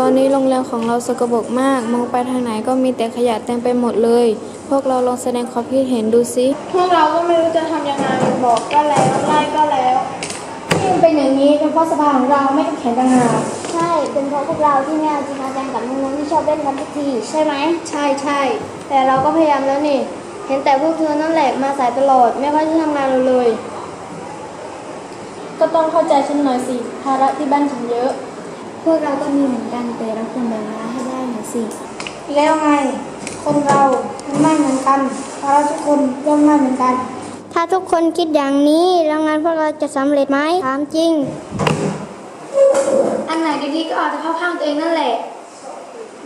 ตอนนี้โรงแรมของเราสกปรกมาก มองไปทางไหนก็มีแต่ขยะเต็มไปหมดเลย พวกเราลองแสดงความคิดเห็นดูสิ พวกเราก็ไม่รู้จะทำยังไงบอกก็แล้วไล่ก็แล้วที่มันเป็นอย่างนี้เป็นเพราะสภาของเราไม่ต้องแข็งต่างหากใช่ เป็นเพราะพวกเราที่ไม่เอาจริงเอาจังกับน้องๆที่ชอบเล่นกันทุกทีใช่ไหม ใช่ใช่แต่เราก็พยายามแล้วนี่ เห็นแต่พวกเธอนั่นแหละมาสายตลอดไม่ค่อยจะทำงานเราเลย ก็ต้องเข้าใจฉันหน่อยสิภาระที่บ้านฉันเยอะ พวกเราก็มีเหมือนกันแต่เราควรแบ่งเวลาให้ได้หน่อยสิ แล้วไง คนเรามันไม่เหมือนกันภาระทุกคนย่อมไม่เหมือนกัน ถ้าทุกคนคิดอย่างนี้แล้วงานพวกเราจะสำเร็จไหมถามจริง อันไหนดีๆก็อาจจะเข้าข้างตัวเองนั่นแหละ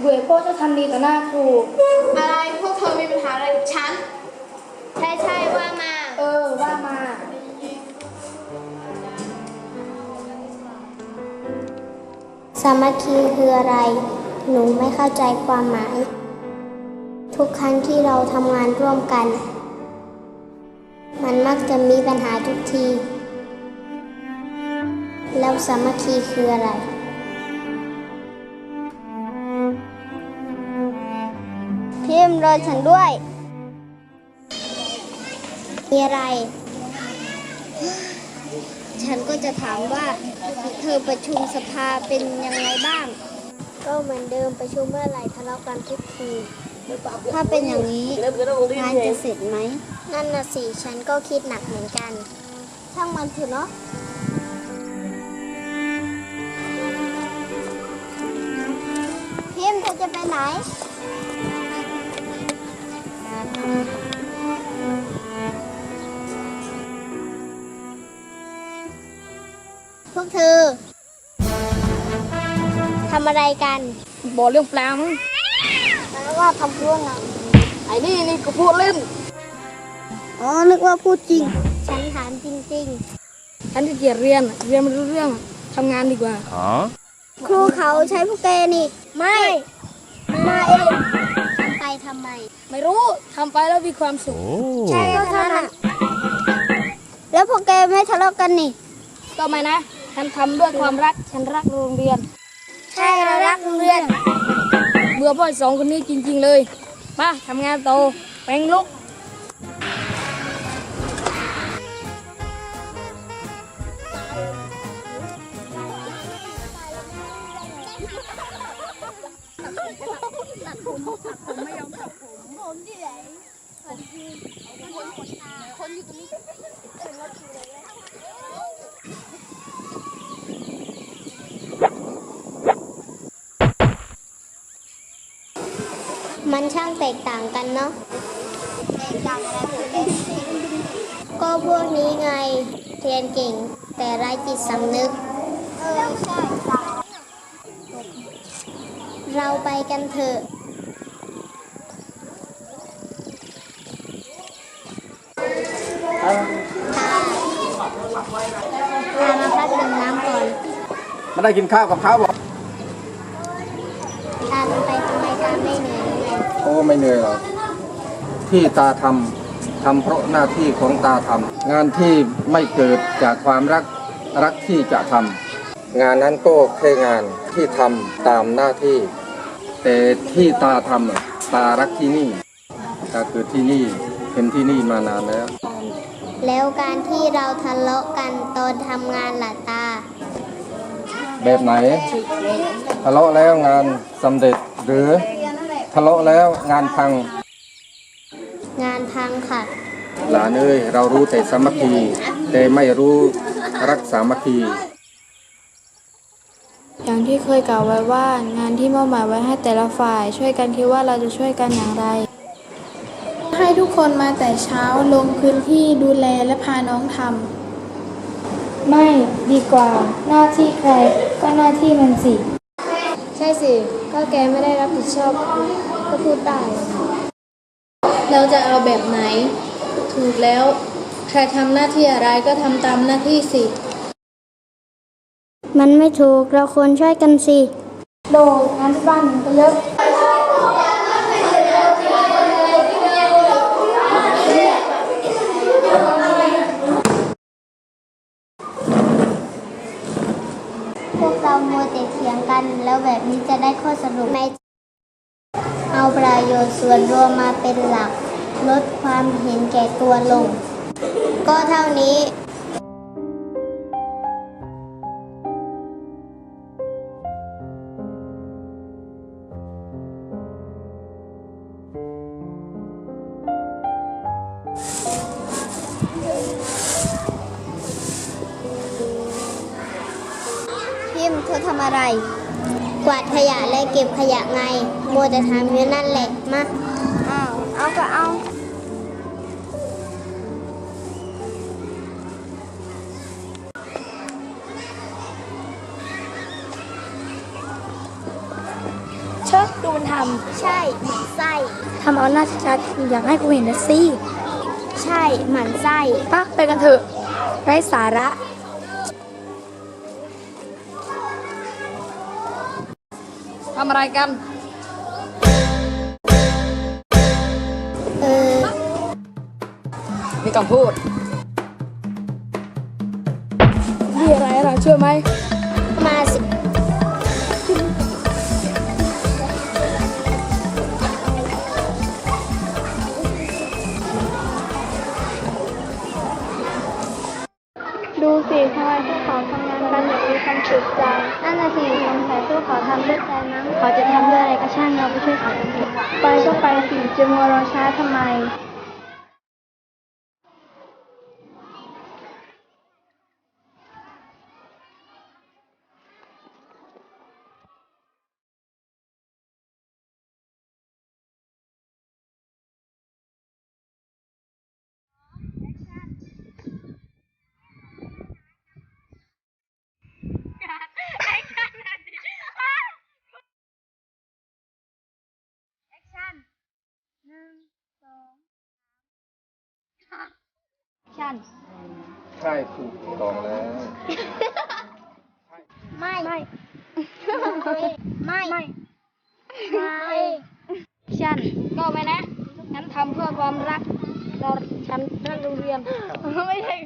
เบื่อพวกจะทำดีต่อหน้าครู อะไรพวกเธอมีปัญหาอะไรกับฉัน ใช่ใช่ว่ามา เออว่ามา สามัคคีคืออะไร หนูไม่เข้าใจความหมาย ทุกครั้งที่เราทำงานร่วมกัน มันมักจะมีปัญหาทุกที แล้วสามัคคีคืออะไรพิมพ์รอฉันด้วย มีอะไร ฉันก็จะถามว่าเธอประชุมสภาเป็นยังไงบ้าง ก็เหมือนเดิมประชุมเมื่อไหร่ทะเลาะกันทุกทีถ้าเป็นอย่างนี้งานจะเสร็จไหมนั่นน่ะสิฉันก็คิดหนักเหมือนกันช่างมันเถอะเนาะพิมพ์เธอจะไปไหน วกเธอทำอะไรกัน บอกเรื่องปลามั้งแล้วว่าทำร่วงนะไอ้นี่นี่ก็พูดเล่น อ๋อ นึกว่าพูดจริง ฉันถามจริงฉันจะเกียจเรียน เรียนไม่รู้เรื่องทำงานดีกว่าๆครูเขาใช้พวกแกนี่ ไม่ มาเองทำไปทำไม ไม่รู้ทำไปแล้วมีความสุขใช่ก็เท่านั้นแล้วพวกแกไม่ทะเลาะกันนี่ก็ไม่นะ ฉันทำด้วยความรัก ฉันรักโรงเรียน ใช่เรารักโรงเรียน เบื่อพ่อสองคนนี้จริง ๆ เลย มาทำงานโตแปลงลุก มันช่างแตกต่างกันเนาะแตกต่างอะไรก็พวกนี้ไงเรียนเก่ง แต่ไร้จิตสำนึกเราไปกันเถอะตามาพักดื่มน้ำก่อนไม่ได้กินข้าวกับเขาวบอก ตาลงไปทำไมตาไม่เหนื่อยหรือไงโอ้ไม่เหนื่อยหรอกที่ตาทำทำเพราะหน้าที่ของตาทำงานที่ไม่เกิดจากความรักรักที่จะทำงานนั้นก็แค่งานที่ทำตามหน้าที่ แต่ที่ตาทำอะตารักที่นี่ตาเกิดที่นี่เป็นที่นี่มานานแล้ว แล้วการที่เราทะเลาะกันตอนทำงานล่ะตา แบบไหนทะเลาะแล้วงานสำเร็จหรือ ทะเลาะแล้วงานพัง งานพังค่ะ หลานเอ้ยเรารู้แต่สามัคคี แต่ไม่รู้รักสามัคคี อย่างที่เคยกล่าวไว้ว่างานที่มอบหมายไว้ให้แต่ละฝ่าย ช่วยกันคิดว่าเราจะช่วยกันอย่างไร ให้ทุกคนมาแต่เช้าลงพื้นที่ดูแลและพาน้องทไม่ดีกว่า หน้าที่ใครก็หน้าที่มันสิ ใช่สิ ก็แกไม่ได้รับผิดชอบก็พูดได้เราจะเอาแบบไหน ถูกแล้ว ใครทำหน้าที่อะไรก็ทำตามหน้าที่สิ มันไม่ถูกเราควรช่วยกันสิ โดงานที่บ้านมันก็เยอ ข้อสรุปในเอาประโยชน์ส่วนรวมมาเป็นหลัก ลดความเห็นแก่ตัวลง ก็เท่านี้พิมพ์เธอทำอะไร กวาดขยะและเก็บขยะไงโมวจะทำอยู่นั่นแหละมาอ้าวเอาก็เอาเชิดดูมันทใช่หมันไส้ำทำเอาหน้าชัดๆอยากให้กูเห็นนะสิใช่หมันไส้ปะไปกันเถอะไร้สาระ ทำอะไรกัน เออมีคำพูด มีอะไรเราช่วยไหม อย่างมีความสุขจังนั่นน่ะสิสงสัยพวกเขาทำด้วยใจมั้งเขาจะทำด้วยอะไรก็ช่างเราไปช่วยเขากันเถอะไปก็ไปสิจะมัวรอช้าทำไม ใช่ถูกต้องแล้ว ไม่ไม่ ไม่ ไม่ฉันก็ไปนะ งั้นทำเพื่อความรัก เราฉันรักโรงเรียนไม่ใช่